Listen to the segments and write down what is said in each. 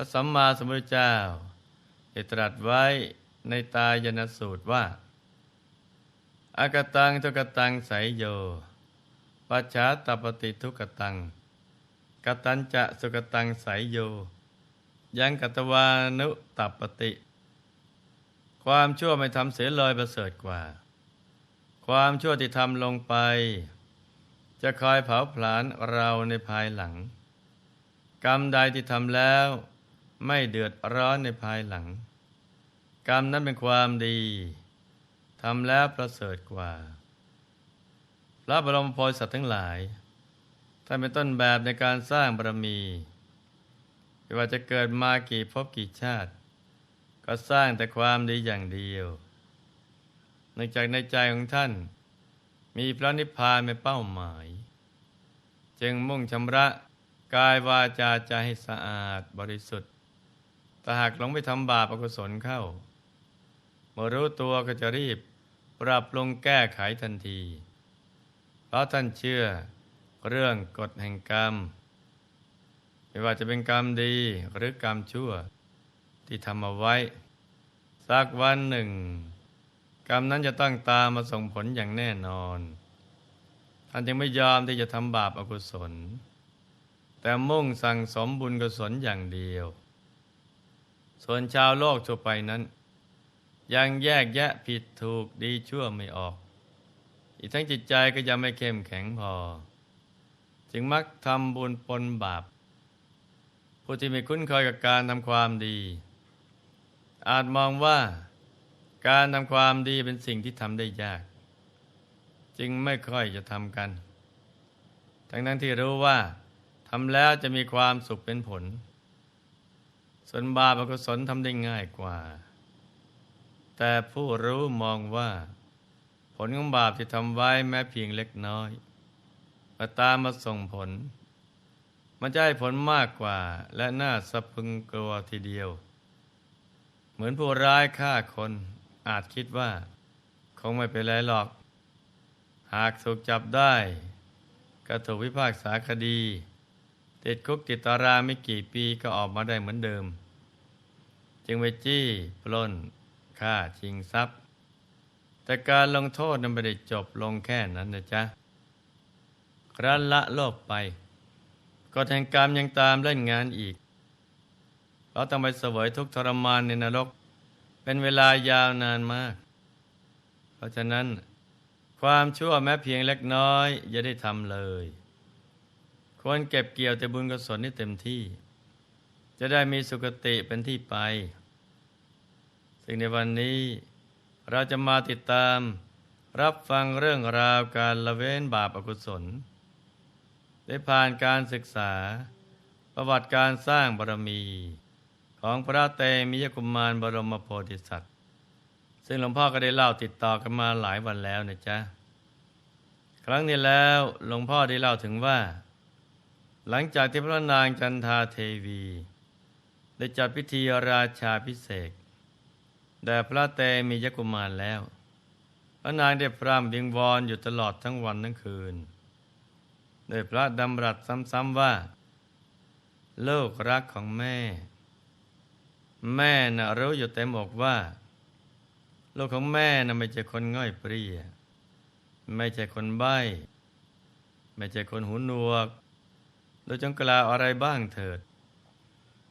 ระสัมมาสัมพุทธเจ้าได้ตรัสไว้ในตายนสูตรว่า อากตังทุกตังไสยโย ปัจฉาตปฏิทุกตัง กตัญจะสุกตังไสยโย ยังกตวานุตัปปติ ความชั่วไม่ทำเสียลอยประเสริฐกว่า ความชั่วที่ทำลงไป จะคอยเผาผลาญเราในภายหลัง กรรมใดที่ทำแล้ว ไม่เดือดร้อนในภายหลัง กรรมนั้นเป็นความดีทำแล้วประเสริฐกว่า พระบรมโพธิสัตว์ทั้งหลายท่านเป็นต้นแบบในการสร้างบารมีไม่ว่าจะเกิดมากี่ภพกี่ชาติ ก็สร้างแต่ความดีอย่างเดียวเนื่องจากในใจของท่าน มีพระนิพพานเป็นเป้าหมาย จึงมุ่งชำระกายวาจาใจให้สะอาดบริสุทธิ์ แต่หากหลงไปทำบาปอกุศลเข้า เมื่อรู้ตัวก็จะรีบปรับปรุงแก้ไขทันที เพราะท่านเชื่อเรื่องกฎแห่งกรรม ไม่ว่าจะเป็นกรรมดีหรือกรรมชั่วที่ทำเอาไว้ สักวันหนึ่ง กรรมนั้นจะต้องตามมาส่งผลอย่างแน่นอน ท่านจึงไม่ยอมที่จะทำบาปอกุศล แต่มุ่งสั่งสมบุญกุศลอย่างเดียว ส่วนชาวโลกทั่วไปนั้น ยังแยกแยะผิดถูกดีชั่วไม่ออก อีกทั้งจิตใจก็ยังไม่เข้มแข็งพอ จึงมักทำบุญปนบาป ผู้ที่ไม่คุ้นเคยกับการทำความดี อาจมองว่าการทำความดีเป็นสิ่งที่ทำได้ยาก จึงไม่ค่อยจะทำกัน ทั้งนั้นที่รู้ว่าทำแล้วจะมีความสุขเป็นผล ส่วนบาปอกุศลทำได้ง่ายกว่า แต่ผู้รู้มองว่า ผลของบาปที่ทำไว้แม้เพียงเล็กน้อยก็ตามมาส่งผล มันจะให้ผลมากกว่าและน่าสะพึงกลัวทีเดียว เหมือนผู้ร้ายฆ่าคนอาจคิดว่า คงไม่เป็นไรหรอก หากถูกจับได้ ก็ถูกพิพากษาคดี ติดคุกติดตารางไม่กี่ปีก็ออกมาได้เหมือนเดิม จึงไปจี้ปล้นฆ่าชิงทรัพย์ แต่การลงโทษนั้นไม่ได้จบลงแค่นั้นนะจ๊ะครั้นละโลกไปก็แห่งกรรมยังตามเล่นงานอีก เราต้องไปเสวยทุกทรมานในนรก เป็นเวลายาวนานมาก เพราะฉะนั้น ความชั่วแม้เพียงเล็กน้อย อย่าได้ทำเลย ควรเก็บเกี่ยวแต่บุญกุศลให้เต็มที่ จะได้มีสุคติเป็นที่ไป ซึ่งในวันนี้เราจะมาติดตามรับฟังเรื่องราวการละเว้นบาปอกุศล ได้ผ่านการศึกษา ประวัติการสร้างบารมี ของพระเตมิยกุมารบรมโพธิสัตว์ ซึ่งหลวงพ่อก็ได้เล่าติดต่อกันมาหลายวันแล้วนะจ๊ะ ครั้งนี้แล้วหลวงพ่อได้เล่าถึงว่า หลังจากที่พระนางจันทาเทวี ได้จัดพิธีราชาพิเศษแด่พระเตมียกุมารแล้ว พระนางได้พร่ำวิงวอนอยู่ตลอดทั้งวันทั้งคืนโดยพระดำรัสซ้ำๆว่า โลกรักของแม่ แม่น่ะรู้อยู่เต็มอกว่า โลกของแม่น่ะไม่ใช่คนง่อยเปรี้ย ไม่ใช่คนใบ้ ไม่ใช่คนหูหนวก โดยจงกล่าวอะไรบ้างเถิด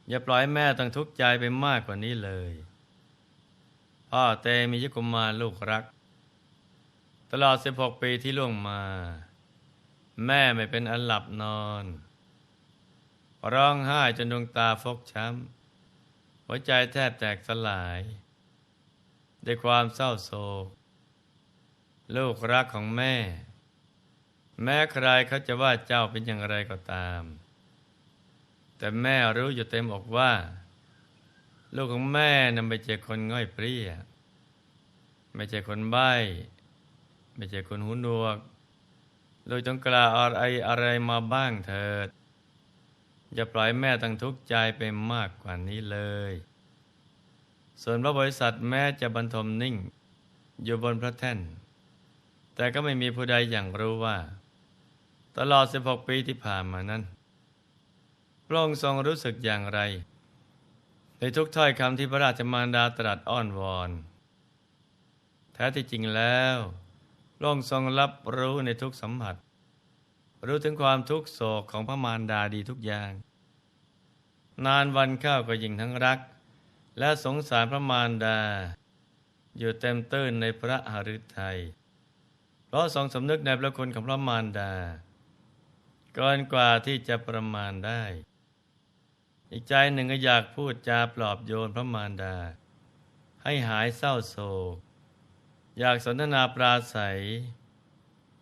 อย่าปล่อยแม่ต้องทุกข์ใจไปมากกว่านี้เลยพ่อเตมียกุมารลูกรัก ตลอด 16 ปีที่ล่วงมา แม่ไม่เป็นอันหลับนอน ร้องไห้จนดวงตาฟกช้ำ หัวใจแทบแตกสลายด้วยความเศร้าโศก ลูกรักของแม่ แม้ใครเขาจะว่าเจ้าเป็นอย่างไรก็ตาม แต่แม่รู้อยู่เต็มอกว่า ลูกของแม่นั้นไม่ใช่คนง่อยเปรี้ย ไม่ใช่คนใบ้ไม่ใช่คนหูหนวกโดยต้องกล่าวอะไรอะไรมาบ้างเถิด อย่าปล่อยแม่ต้องทุกข์ใจไปมากกว่านี้เลย ส่วนพระบริษัทแม้จะบรรทมนิ่ง อยู่บนพระแท่น แต่ก็ไม่มีผู้ใดอย่างรู้ว่า ตลอด 16 ปีที่ผ่านมานั้น พระองค์ทรงรู้สึกอย่างไร ในทุกถ้อยคำที่พระราชมารดาตรัสอ้อนวอน แท้ที่จริงแล้วพระองค์ทรงรับรู้ในทุกสัมผัส รู้ถึงความทุกโศกของพระมารดาดีทุกอย่าง นานวันเข้าก็ยิ่งทั้งรัก และสงสารพระมารดา อยู่เต็มตื้นในพระหฤทัยเพราะทรงสำนึกในพระคุณของพระมารดา เกินกว่าที่จะประมาณได้ อีกใจหนึ่งก็อยากพูดจาปลอบโยนพระมารดา ให้หายเศร้าโศก อยากสนทนาปราศัย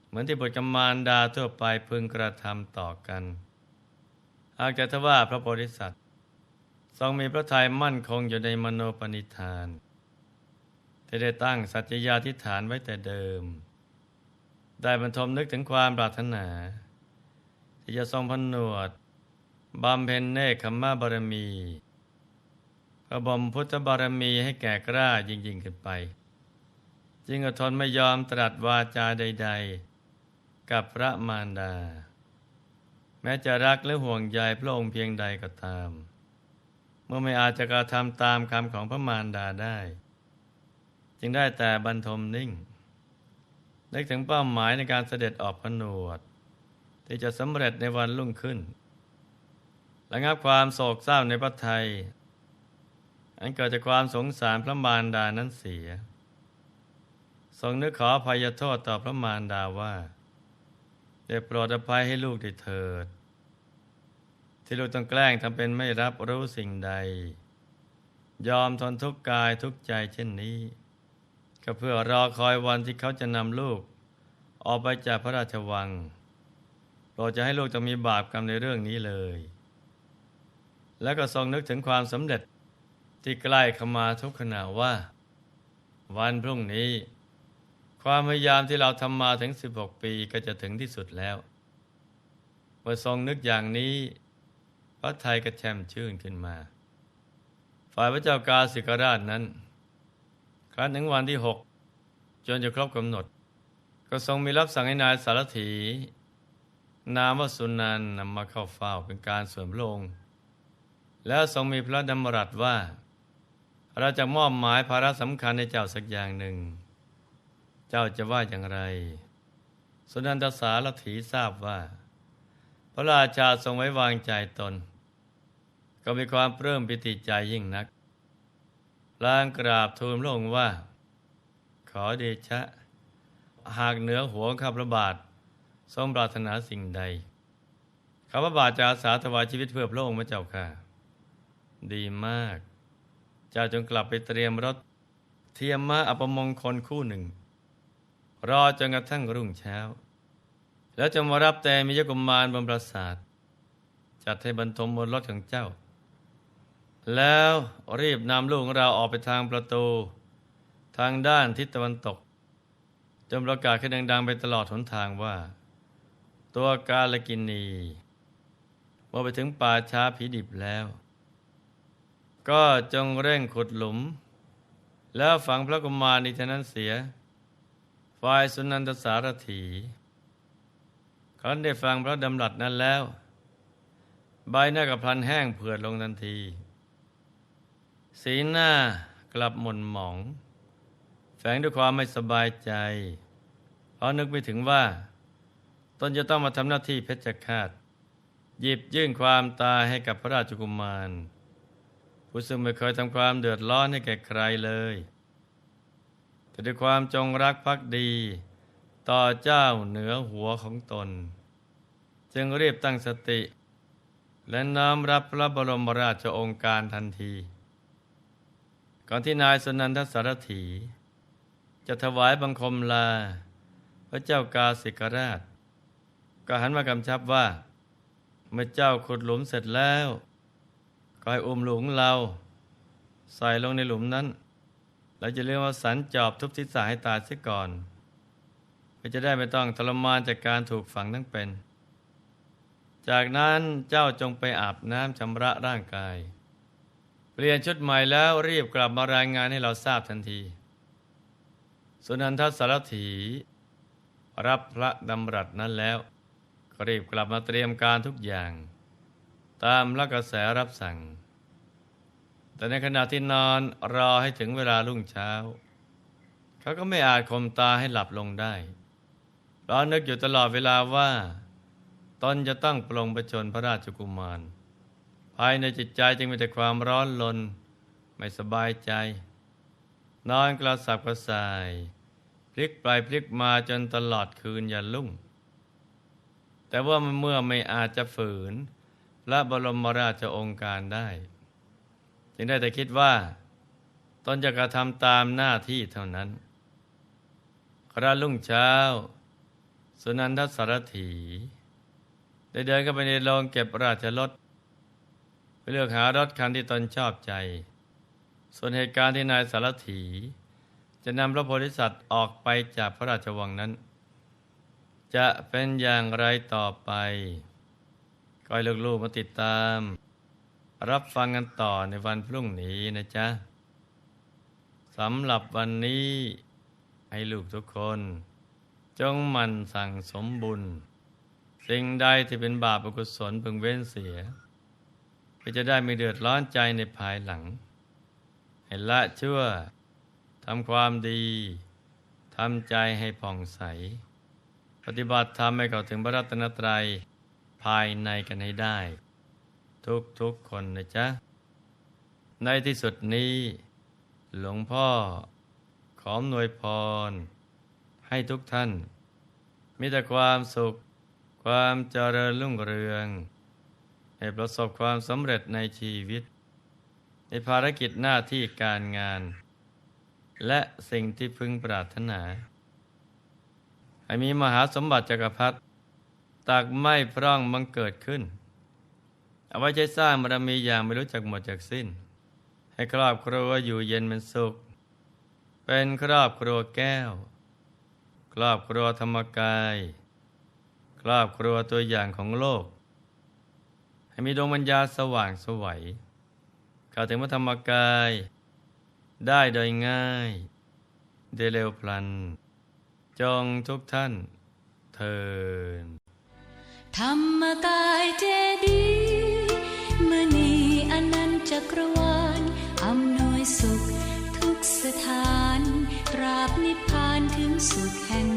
เหมือนที่บทกมารดาทั่วไปพึงกระทำต่อกัน หากจะทว่าพระโพธิสัตว์ทรงมีพระทัยมั่นคงอยู่ในมโนปณิธานที่ได้ตั้งสัจยาธิฐานไว้แต่เดิม ได้บรรทมนึกถึงความปรารถนา ที่จะทรงพนวดบำเพ็ญเนคขมมาบารมีพระบรมพุทธบารมีให้แก่กล้ายิ่งยิ่งขึ้นไป จึงอดทนไม่ยอมตรัสวาจาใด ๆ กับพระมารดา แม้จะรักและห่วงใยพระองค์เพียงใดก็ตาม เมื่อไม่อาจจะกระทำตามคำของพระมารดาได้ จึงได้แต่บรรทมนิ่งนึกถึงเป้าหมายในการเสด็จออกผนวด ที่จะสำเร็จในวันรุ่งขึ้นระงับความโศกเศร้าในพระไทย อันเกิดจากความสงสารพระมารดานั้นเสีย ทรงนึกขออภัยโทษต่อพระมารดาว่าได้โปรดอภัยให้ลูกได้เถิด ที่ลูกต้องแกล้งทำเป็นไม่รับรู้สิ่งใด ยอมทนทุกข์กายทุกข์ใจเช่นนี้ ก็เพื่อรอคอยวันที่เขาจะนำลูก ออกไปจากพระราชวัง รดจะให้ลูกต้องมีบาปกรรมในเรื่องนี้เลย แล้วก็ทรงนึกถึงความสำเร็จที่ใกล้เข้ามาทุกขณะว่า วันพรุ่งนี้ ความพยายามที่เราทำมาถึง 16 ปีก็จะถึงที่สุดแล้วเมื่อทรงนึกอย่างนี้ พระไทยก็แช่มชื่นขึ้นมา ฝ่ายพระเจ้ากาสิกราชนั้น ครั้นถึงวันที่หกจนจะครบกำหนด ก็ทรงมีรับสั่งให้นายสารถี นามวสุนันนำมาเข้าเฝ้าเป็นการส่วนพระองค์แล้วทรงมีพระดำรัสว่า เราจะมอบหมายภาระสำคัญในเจ้าสักอย่างหนึ่ง เจ้าจะว่าอย่างไร สุนันทสารถีทราบว่า พระราชาทรงไว้วางใจตน ก็มีความเพิ่มปิติใจยิ่งนักลางกราบทูลพระองค์ว่า ขอเดชะ หากเหนือหัวข้าพระบาท ทรงปรารถนาสิ่งใดข้าพระบาทจะอาสาถวายชีวิตเพื่อพระองค์พระเจ้าค่ะ ดีมาก เจ้าจงกลับไปเตรียมรถเทียมม้าอัปมงคลคู่หนึ่ง รอจนกระทั่งรุ่งเช้า แล้วจะมารับแต่มิยกุมมารบนปราสาทจัดให้บรรทมบนรถของเจ้า แล้วรีบนำลูกของเราออกไปทางประตู ทางด้านทิศตะวันตกจนประกาศขึ้นดังๆไปตลอดหนทางว่า ตัวกาลกินีเมื่อไปถึงป่าช้าผีดิบแล้ว ก็จงเร่งขุดหลุม แล้วฝังพระกุมารในทนั้นเสีย ฝ่ายสุนันทสารถีครั้นได้ฟังพระดำรัสนั้นแล้ว ใบหน้ากับพลันแห้งเผือดลงทันที สีหน้ากลับหม่นหมอง แฝงด้วยความไม่สบายใจ เพราะนึกไม่ถึงว่า ตนจะต้องมาทำหน้าที่เพชฌฆาต หยิบยื่นความตายให้กับพระราชกุมารผู้ซึ่งไม่เคยทำความเดือดร้อนให้แก่ใครเลย แต่ด้วยความจงรักภักดี ต่อเจ้าเหนือหัวของตน จึงรีบตั้งสติ และน้อมรับพระบรมราชโองการทันที ก่อนที่นายสนันทสารถี จะถวายบังคมลา พระเจ้ากาสิกราช ก็หันมากำชับว่า เมื่อเจ้าขุดหลุมเสร็จแล้วก็ให้อุ้มหลุมเรา ใส่ลงในหลุมนั้นแล้วจะเรียกว่าสันจอบทุบทิศาให้ตายเสียก่อนเพื่อจะได้ไม่ต้องทรมานจากการถูกฝังทั้งเป็น จากนั้นเจ้าจงไปอาบน้ำชำระร่างกาย เปลี่ยนชุดใหม่แล้วรีบกลับมารายงานให้เราทราบทันที สุนันทสารถี รับพระดำรัสนั้นแล้ว รีบกลับมาเตรียมการทุกอย่าง ตามละกระแสรับสั่ง แต่ในขณะที่นอนรอให้ถึงเวลารุ่งเช้า เขาก็ไม่อาจข่มตาให้หลับลงได้เพราะนึกอยู่ตลอดเวลาว่าตนจะต้องปลงประชนพระราชกุมาร ภายในจิตใจจึงมีแต่ความร้อนลน ไม่สบายใจ นอนกระสับกระส่าย พลิกไปพลิกมาจนตลอดคืนยันรุ่ง แต่ว่าเมื่อไม่อาจจะฝืน พระบรมราชองค์การได้ จึงได้แต่คิดว่า ตนจะกระทำตามหน้าที่เท่านั้น ครารุ่งเช้า สุนันทสารถี ได้เดินเข้าไปในโรงเก็บราชรถไปเลือกหารถคันที่ตนชอบใจ ส่วนเหตุการณ์ที่นายสารถี จะนำพระโพธิสัตว์ออกไปจากพระราชวังนั้น จะเป็นอย่างไรต่อไปก็ให้ลูกๆมาติดตาม รับฟังกันต่อในวันพรุ่งนี้นะจ๊ะสำหรับวันนี้ ให้ลูกทุกคน จงมันสั่งสมบุญ สิ่งใดที่เป็นบาปอกุศลพึงเว้นเสียเพื่อจะได้ไม่เดือดร้อนใจในภายหลัง ให้ละชั่วทำความดีทำใจให้ผ่องใส ฏิบัติธรรมให้เข้าถึงพระรัตนตรัยภายในกันให้ได้ ทุกทุกคนนะจ๊ะ ในที่สุดนี้ หลวงพ่อ ขออำนวยพร ให้ทุกท่าน มีแต่ความสุข ความเจริญรุ่งเรือง ให้ประสบความสำเร็จในชีวิต ในภารกิจหน้าที่การงาน และสิ่งที่พึงปรารถนา ให้มีมหาสมบัติจักรพรรดิตักไม่พร่องบังเกิดขึ้น เอาไว้ใช้สร้างบารมีอย่างไม่รู้จักหมดจากสิ้น ให้ครอบครัวอยู่เย็นเป็นสุข เป็นครอบครัวแก้ว ครอบครัวธรรมกาย ครอบครัวตัวอย่างของโลก ให้มีดวงปัญญาสว่างสวัยเข้าถึงพระธรรมกาย ได้โดยง่าย ได้เร็วพลัน จงทุกท่านเทินธรรมกายเจดีย์มณีอนันต์จักรวาลอำนวยสุขทุกสถานตราบนิพพานถึงสุดแห่ง